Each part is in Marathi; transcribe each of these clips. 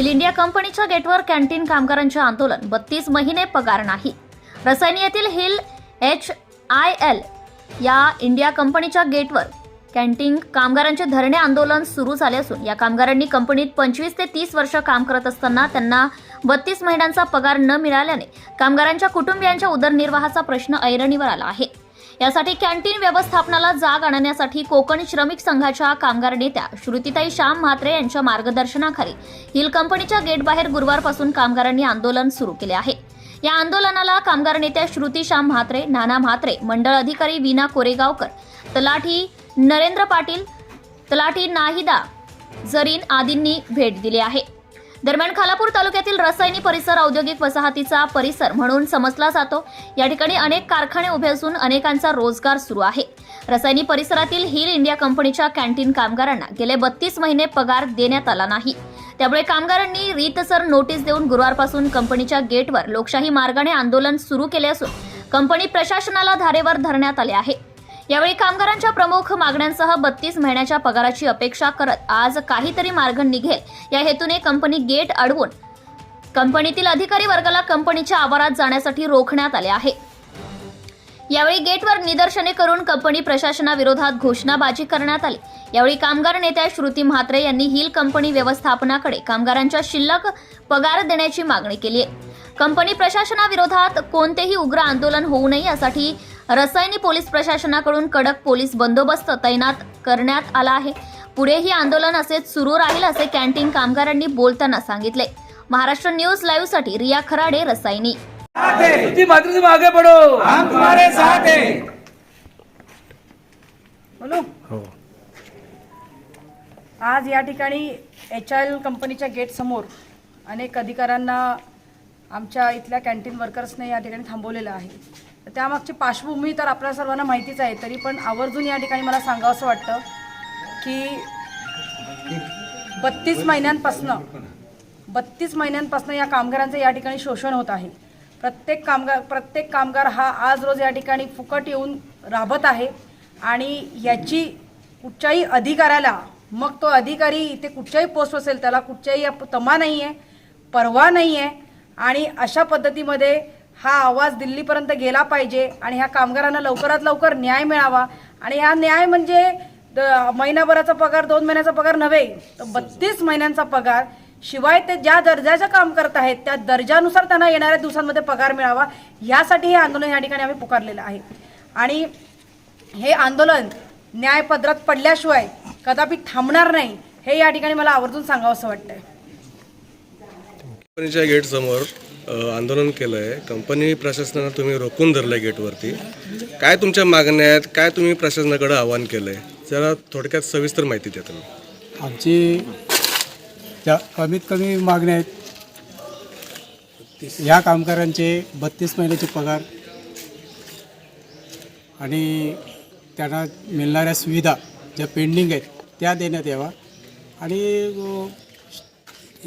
हिल इंडिया कंपनीच्या गेटवर कॅन्टीन कामगारांचे आंदोलन. बत्तीस महिने पगार नाही. रसायनी येथील हिल एच आय एल या इंडिया कंपनीच्या गेटवर कॅन्टीन कामगारांचे धरणे आंदोलन सुरू झाले असून या कामगारांनी कंपनीत पंचवीस ते तीस वर्ष काम करत असताना त्यांना बत्तीस महिन्यांचा पगार न मिळाल्याने कामगारांच्या कुटुंबियांच्या उदरनिर्वाहाचा प्रश्न ऐरणीवर आला आहे. यासाठी कॅन्टीन व्यवस्थापनाला जाग आणण्यासाठी कोकण श्रमिक संघाच्या कामगार नेत्या श्रुतीताई श्याम म्हात्रे यांच्या मार्गदर्शनाखाली हिल कंपनीच्या गेटबाहेर गुरुवारपासून कामगारांनी आंदोलन सुरू केले आहे. या आंदोलनाला कामगार नेत्या श्रुती श्याम म्हात्रे नाना म्हात्रे मंडळ अधिकारी वीणा कोरेगावकर तलाठी नरेंद्र पाटील तलाठी नाहिदा जरीन आदींनी भेट दिली आहे. दरम्यान खालापूर तालुक्यातील रसायनी परिसर औद्योगिक वसाहतीचा परिसर म्हणून समजला जातो. या ठिकाणी अनेक कारखाने उभे असून अनेकांचा रोजगार सुरू आहे. रसायनी परिसरातील हिल इंडिया कंपनीच्या कॅन्टीन कामगारांना गेले बत्तीस महिने पगार देण्यात आला नाही. त्यामुळे कामगारांनी रीतसर नोटीस देऊन गुरुवारपासून कंपनीच्या गेटवर लोकशाही मार्गाने आंदोलन सुरू केले असून कंपनी प्रशासनाला धारेवर धरण्यात आले आहे. यावेळी कामगारांच्या प्रमुख मागण्यांसह बत्तीस महिन्याच्या पगाराची अपेक्षा करत आज काहीतरी मार्ग निघेल. या हेतूने कंपनी गेट अडवून कंपनीतील अधिकारी वर्गाला कंपनीच्या आवारात जाण्यासाठी रोखण्यात आले आहे. यावेळी गेटवर निदर्शने करून कंपनी प्रशासनाविरोधात घोषणाबाजी करण्यात आली. यावेळी कामगार नेत्या श्रुती म्हात्रे यांनी हिल कंपनी व्यवस्थापनाकडे कामगारांच्या शिल्लक पगार देण्याची मागणी केली आहे. कंपनी प्रशासनाविरोधात कोणतेही उग्र आंदोलन होऊ नये यासाठी रसायनी पोलीस प्रशासनाकडून कडक पोलीस बंदोबस्त तैनात करण्यात आला आहे. पुढेही आंदोलन असेच सुरू राहील असे कॅन्टीन कामगारांनी बोलताना सांगितले. महाराष्ट्र न्यूज लाईव्हसाठी रिया खराडे रसायनी. श्रुति मातृ तुम आगे बढ़ो हम तुम्हारे साथ हैं. आज या ठिकाणी एच आय एल कंपनीच्या गेटसमोर अनेक अधिकाऱ्यांना आमच्या इथल्या कॅन्टीन वर्कर्सने या ठिकाणी थांबवलेलं आहे. त्यामागची पार्श्वभूमी तर आपल्या सर्वांना माहितीच आहे तरी पण आवर्जून या ठिकाणी मला सांगावं असं वाटतं की बत्तीस महिन्यांपासनं बत्तीस महिन्यांपासून या कामगारांचं या ठिकाणी शोषण होत आहे. प्रत्येक कामगार प्रत्येक कामगार हा आज रोज या ठिकाणी फुकट येऊन राबत आहे आणि याची कुठच्याही अधिकाऱ्याला मग तो अधिकारी इथे कुठच्याही पोस्ट असेल त्याला कुठच्याही तमा नाही आहे परवा नाही आहे आणि अशा पद्धतीमध्ये हा आवाज दिल्लीपर्यंत गेला पाहिजे आणि ह्या कामगारांना लवकरात लवकर न्याय मिळावा. आणि हा न्याय म्हणजे द- महिनाभराचा पगार दोन महिन्याचा पगार नव्हे तर बत्तीस महिन्यांचा पगार. शिवाय ते ज्या दर्जाचं काम करत आहेत त्या दर्जानुसार त्यांना येणाऱ्या दिवसांमध्ये पगार मिळावा यासाठी हे आंदोलन या ठिकाणी आम्ही पुकारलेलं आहे. आणि हे आंदोलन न्यायपदरात पडल्याशिवाय कदापि थांबणार नाही हे या ठिकाणी मला आवर्जून सांगावं असं वाटतंय. कंपनीच्या गेटसमोर आंदोलन केलं आहे कंपनी प्रशासनानं तुम्ही रोखून धरलं आहे गेटवरती. काय तुमच्या मागण्या आहेत काय तुम्ही प्रशासनाकडे आव्हान केलं आहे जरा थोडक्यात सविस्तर माहिती द्या तुम्ही. आमची त्या कमीत कमी मागण्या आहेत ह्या कामगारांचे बत्तीस महिन्याचे पगार आणि त्यांना मिळणाऱ्या सुविधा ज्या पेंडिंग आहेत त्या देण्यात यावा आणि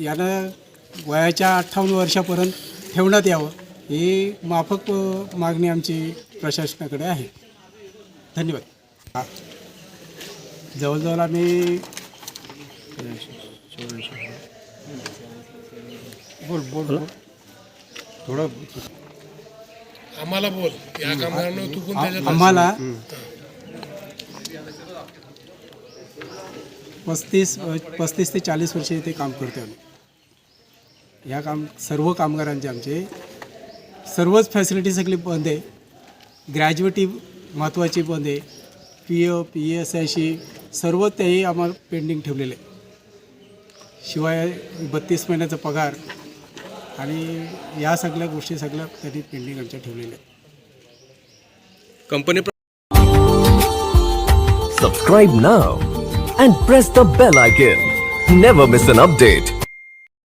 यानं वयाच्या अठ्ठावन्न वर्षापर्यंत ठेवण्यात यावं ही माफक मागणी आमची प्रशासनाकडे आहे. धन्यवाद. हा. जवळजवळ आम्ही बोल बोल बोल. थोडं आम्हाला बोल या कामगारांना आम्हाला पस्तीस पस्तीस ते चाळीस वर्ष इथे काम करतो आम्ही. या काम सर्व कामगारांचे आमचे सर्वच फॅसिलिटी सगळी बंद आहे ग्रॅज्युएटी महत्त्वाची बंद आहे पी ए पी एस आयशी सर्व तेही आम्हाला पेंडिंग ठेवलेले शिवाय बत्तीस महिन्याचा पगार आणि या सगळ्या गोष्टी सगळ्या त्यांनी पेंडिंग आमच्या ठेवलेल्या company Subscribe now and press the bell icon. Never miss an update.